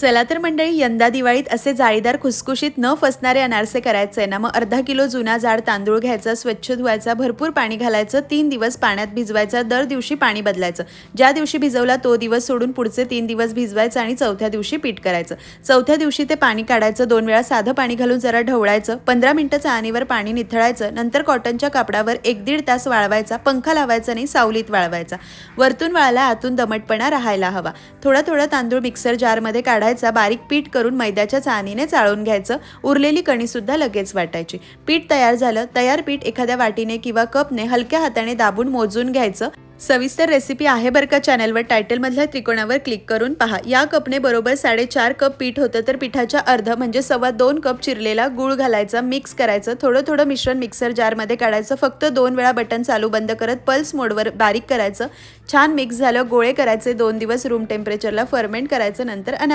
चला तर मंडळी यंदा दिवाळीत असे जाळीदार खुसखुशीत न फसणारे अनारसे करायचे ना मग अर्धा किलो जुना जाड तांदूळ घ्यायचा स्वच्छ धुवायचा भरपूर पाणी घालायचं तीन दिवस पाण्यात भिजवायचा दर दिवशी पाणी बदलायचं. ज्या दिवशी भिजवला तो दिवस सोडून पुढचे तीन दिवस भिजवायचं आणि चौथ्या दिवशी पीठ करायचं. चौथ्या दिवशी ते पाणी काढायचं दोन वेळा साधं पाणी घालून जरा ढवळायचं पंधरा मिनिटं चाळणीवर पाणी निथळायचं नंतर कॉटनच्या कापडावर एक दीड तास वाळवायचा पंखा लावायचा आणि सावलीत वाळवायचा. वरतून वाळायला आतून दमटपणा राहायला हवा. थोडा थोडा तांदूळ मिक्सर जारमध्ये काढायचा बारीक पीठ करून मैद्याच्या चाळणीने चाळून घ्यायचं उरलेली कणी सुद्धा लगेच वाटायची. पीठ तयार झालं तयार पीठ एखाद्या वाटीने किंवा कपने हलक्या हाताने दाबून मोजून घ्यायचं. सविस्तर रेसिपी आहे बरं का चॅनलवर टायटलमधल्या त्रिकोणावर क्लिक करून पहा. या कपने बरोबर साडेचार कप पीठ होतं तर पिठाच्या अर्ध म्हणजे सव्वा दोन कप चिरलेला गूळ घालायचा मिक्स करायचं थोडं थोडं मिश्रण मिक्सर जारमध्ये काढायचं फक्त दोन वेळा बटन चालू बंद करत पल्स मोडवर बारीक करायचं. छान मिक्स झालं गोळे करायचे दोन दिवस रूम टेम्परेचरला फर्मेंट करायचं नंतर अना